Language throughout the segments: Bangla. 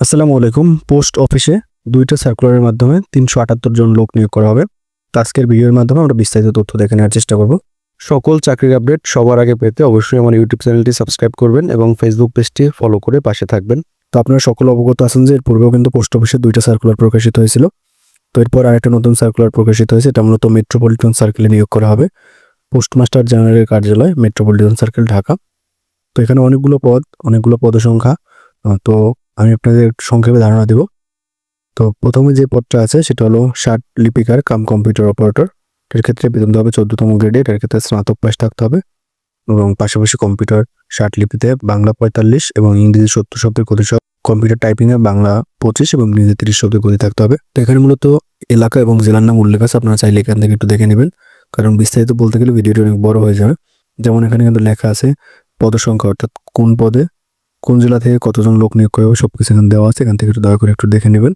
আসসালামু আলাইকুম। পোস্ট অফিসে দুইটা সার্কুলারের মাধ্যমে তিনশো আটাত্তর জন লোক নিয়োগ করা হবে। আজকের ভিডিওর মাধ্যমে আমরা বিস্তারিত তথ্য দেখে নেওয়ার চেষ্টা করব। সকল চাকরির আপডেট সবার আগে পেতে অবশ্যই আমার ইউটিউব চ্যানেলটি সাবস্ক্রাইব করবেন এবং ফেসবুক পেজটি ফলো করে পাশে থাকবেন। তো আপনারা সকল অবগত আছেন যে এর পূর্বেও কিন্তু পোস্ট অফিসে দুইটা সার্কুলার প্রকাশিত হয়েছিল। তো এরপর আরেকটা নতুন সার্কুলার প্রকাশিত হয়েছে, এটা মূলত মেট্রোপলিটন সার্কেলে নিয়োগ করা হবে। পোস্টমাস্টার জেনারেলের কার্যালয় মেট্রোপলিটন সার্কেল ঢাকা তো এখানে অনেকগুলো পদ, অনেকগুলো পদসংখ্যা। তো আমি আপনাদের সংক্ষেপে ধারণা দেব। তো প্রথমে যে পদটা আছে, সেটা হলো ষাট লিপিকার কাম কম্পিউটার অপারেটর। এর ক্ষেত্রে বেতন হবে চোদ্দতম গ্রেডে, এটার ক্ষেত্রে স্নাতক পাস থাকতে হবে। এবং পাশাপাশি কম্পিউটার ষাট লিপিতে, বাংলা পঁয়তাল্লিশ এবং ইংরেজি সত্তর শব্দের গতি সহ কম্পিউটার টাইপিংয়ে বাংলা পঁচিশ এবং ইংরেজি তিরিশ শব্দের গতি থাকতে হবে। তো এখানে মূলত এলাকা এবং জেলার নাম উল্লেখ আছে, আপনারা চাইলে এখান থেকে একটু দেখে নেবেন। কারণ বিস্তারিত বলতে গেলে ভিডিওটি অনেক বড় হয়ে যাবে। যেমন এখানে কিন্তু লেখা আছে পদসংখ্যা, অর্থাৎ কোন পদে কোন জেলা থেকে কতজন লোক নিয়োগ করা হবে সব কিছু এখানে দেওয়া আছে, এখান থেকে একটু দয়া করে একটু দেখে নেবেন।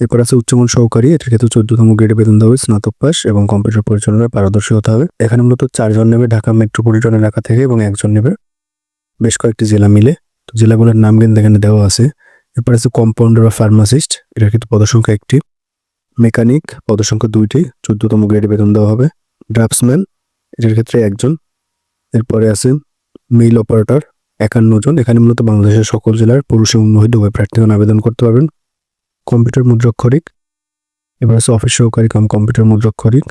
এরপর আছে উচ্চমান সহকারী, এটার ক্ষেত্রে চোদ্দতম গ্রেডে বেতন দেওয়া হবে, স্নাতক পাস এবং কম্পিউটার পরিচালনায় পারদর্শী হতে হবে। এখানে মূলত চারজন নেবে ঢাকা মেট্রোপলিটন এলাকা থেকে এবং একজন নেবে বেশ কয়েকটি জেলা মিলে। তো জেলাগুলোর নাম কিন্তু এখানে দেওয়া আছে। এরপর আছে কম্পাউন্ডার বা ফার্মাসিস্ট এটার ক্ষেত্রে পদসংখ্যা একটি। মেকানিক, পদসংখ্যা দুইটি, চোদ্দতম গ্রেডে বেতন দেওয়া হবে। ড্রাফটসম্যান, এটার ক্ষেত্রে একজন। এরপরে আছে মেইল অপারেটর একান্ন জন। এখানে মূলত বাংলাদেশের সকল জেলার পুরুষ এবং মহিলা উভয় প্রার্থীগণ আবেদন করতে পারবেন। কম্পিউটার মুদ্রাক্ষরিক এবার আছে অফিস সহকারী কাম, কম্পিউটার মুদ্রাক্ষরিক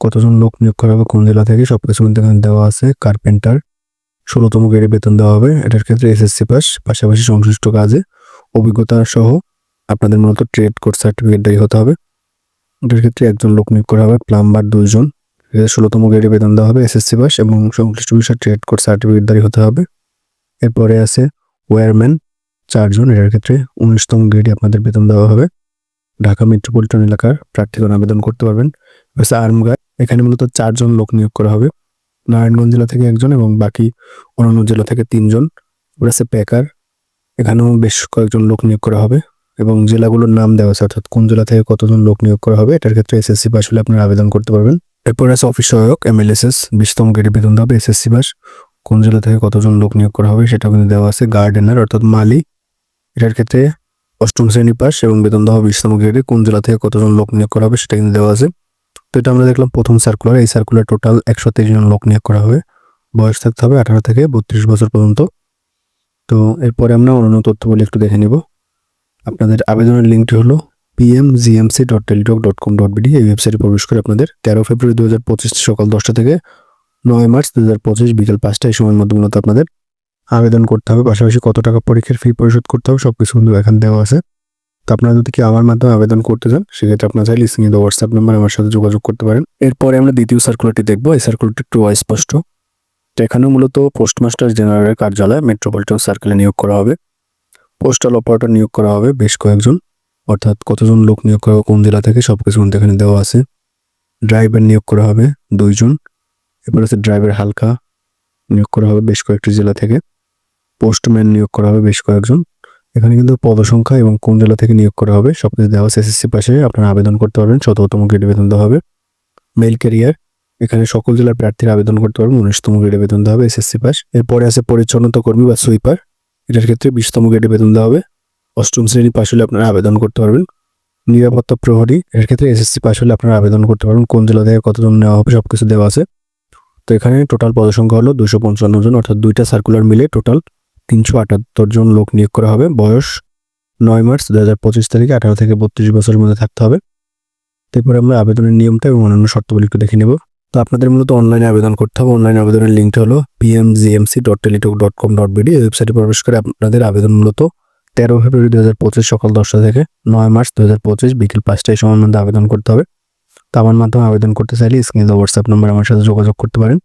কতজন লোক নিয়োগ করা হবে, কোন জেলা থেকে সব কিছু এখানে দেওয়া আছে। কার্পেন্টার, ষোলোতম গ্রেডে বেতন দেওয়া হবে। এটার ক্ষেত্রে এসএসসি পাস, পাশাপাশি সংশ্লিষ্ট কাজে অভিজ্ঞতা সহ আপনাদের মূলত ট্রেড কোর্স সার্টিফিকেটদারি হতে হবে। এটার ক্ষেত্রে একজন লোক নিয়োগ করা হবে, প্লাম্বার দুইজন। ষোলোতম গ্রেডে বেতন দেওয়া হবে, এসএসসি পাস এবং সংশ্লিষ্ট বিষয়ে ট্রেড কোর্স সার্টিফিকেটদারি হতে হবে। এরপরে আছে ওয়ারম্যান, চারজন। এটার ক্ষেত্রে উনিশতম গ্রেডে আপনাদের বেতন দেওয়া হবে। ঢাকা মেট্রোপলিটন এলাকার প্রার্থীগণ আবেদন করতে পারবেন। গার্ড এখানে মূলত চারজন লোক নিয়োগ করা হবে। নারায়ণগঞ্জ জেলা থেকে একজন এবং বাকি অন্যান্য জেলা থেকে তিনজন। আছে প্যাকার। এখানেও বেশ কয়েকজন লোক নিয়োগ করা হবে এবং জেলাগুলোর নাম দেওয়া আছে, অর্থাৎ কোন জেলা থেকে কতজন লোক নিয়োগ করা হবে, এটার ক্ষেত্রে এসএসসি পাস হলে আপনারা আবেদন করতে পারবেন। এরপর আছে অফিস সহায়ক এমএলএসএস বিশতম গ্রেডে বেতন দেওয়া হবে এসএসসি পাস। কোন জেলা থেকে কতজন লোক নিয়োগ করা হবে সেটা কিন্তু দেওয়া আছে গার্ডেনার, অর্থাৎ মালি। এটার ক্ষেত্রে অষ্টম শ্রেণি পাস এবং বেতন দেওয়া বিশতম গ্রেডে। কোন জেলা থেকে কতজন লোক নিয়োগ করা হবে সেটা কিন্তু দেওয়া আছে। তো এটা আমরা দেখলাম প্রথম সার্কুলার এই সার্কুলার টোটাল একশো তেইশ জন লোক নিয়োগ করা হবে। বয়স থাকতে হবে আঠারো থেকে বত্রিশ বছর পর্যন্ত। তো এরপরে আমরা অন্যান্য তথ্যগুলি একটু দেখে নিব। আপনাদের আবেদনের লিঙ্কটি হলো PM GMC dot Teletalk dot com dot BD এই ওয়েবসাইটে প্রবেশ করে আপনাদের তেরো ফেব্রুয়ারি দু হাজার পঁচিশ সকাল দশটা থেকে নয় মার্চ দু হাজার পঁচিশ বিকেল পাঁচটা এই সময়ের মধ্যে মূলত আপনাদের আবেদন করতে হবে। পাশাপাশি কত টাকা পরীক্ষার ফি পরিশোধ করতে হবে সব কিছু কিন্তু এখানে দেওয়া আছে। তো আপনারা যদি কি আমার মাধ্যমে আবেদন করতে চান, সেক্ষেত্রে আপনার চাইলে স্ক্রিনে দেওয়া হোয়াটসঅ্যাপ নাম্বার আমার সাথে যোগাযোগ করতে পারেন। এরপরে আমরা দ্বিতীয় সার্কুলারটি দেখব। এই সার্কুলারটি একটু অস্পষ্ট। তো এখানেও মূলত পোস্টমাস্টার জেনারেলের কার্যালয় মেট্রোপলিটন সার্কেলে নিয়োগ করা হবে। পোস্টাল অপারেটর নিয়োগ করা হবে বেশ কয়েকজন। অর্থাৎ কতজন লোক নিয়োগ করা হবে, কোন জেলা থেকে সব কিছু এখানে দেওয়া আছে। ড্রাইভার নিয়োগ করা হবে দুইজন। এরপর আছে ড্রাইভার হালকা নিয়োগ করা হবে বেশ কয়েকটি জেলা থেকে। পোস্টম্যান নিয়োগ করা হবে বেশ কয়েকজন। এখানে কিন্তু পদসংখ্যা এবং কোন জেলা থেকে নিয়োগ করা হবে সব কিছু দেওয়া আছে এসএসসি পাশে। আপনারা আবেদন করতে পারবেন। শততম গ্রেডে বেতন দেওয়া হবে। মেল ক্যারিয়ার এখানে সকল জেলার প্রার্থীরা আবেদন করতে পারবেন। উনিশতম গ্রেডে বেতন দেওয়া হবে এসএসসি পাস এরপরে আছে পরিচ্ছন্নতা কর্মী বা সুইপার এটার ক্ষেত্রে বিশতম গ্রেডে বেতন দেওয়া হবে। অষ্টম শ্রেণি পাশ হলে আপনারা আবেদন করতে পারবেন। নিরাপত্তা প্রহরী, এর ক্ষেত্রে এসএসসি পাস হলে আপনারা আবেদন করতে পারবেন। কোন জেলা থেকে কতজন নেওয়া হবে সব কিছু দেওয়া আছে। তো এখানে টোটাল পদসংখ্যা হলো দুশো পঞ্চান্ন জন, অর্থাৎ দুইটা সার্কুলার মিলে টোটাল তিনশো আটাত্তর জন লোক নিয়োগ করা হবে। বয়স নয় মার্চ দু হাজার পঁচিশ তারিখে, আঠারো থেকে বত্রিশ বছরের মধ্যে থাকতে হবে। তারপরে আমরা আবেদনের নিয়মটা এবং অন্যান্য শর্তাবলী একটু দেখে নেব। তো আপনাদের মূলত অনলাইনে আবেদন করতে হবে। অনলাইন আবেদনের লিঙ্কটা হলো PMGMC dot Teletalk dot com dot BD ওয়েবসাইটে প্রবেশ করে আপনাদের আবেদন মূলত তেরো ফেব্রুয়ারি দু হাজার পঁচিশ সকাল দশটা থেকে নয় মার্চ দু হাজার পঁচিশ বিকেল পাঁচটায় সময়ের মধ্যে আবেদন করতে হবে। তো আমার মাধ্যমে আবেদন করতে চাইলে স্ক্রিনে হোয়াটসঅ্যাপ নম্বর আমার সাথে যোগাযোগ করতে পারেন।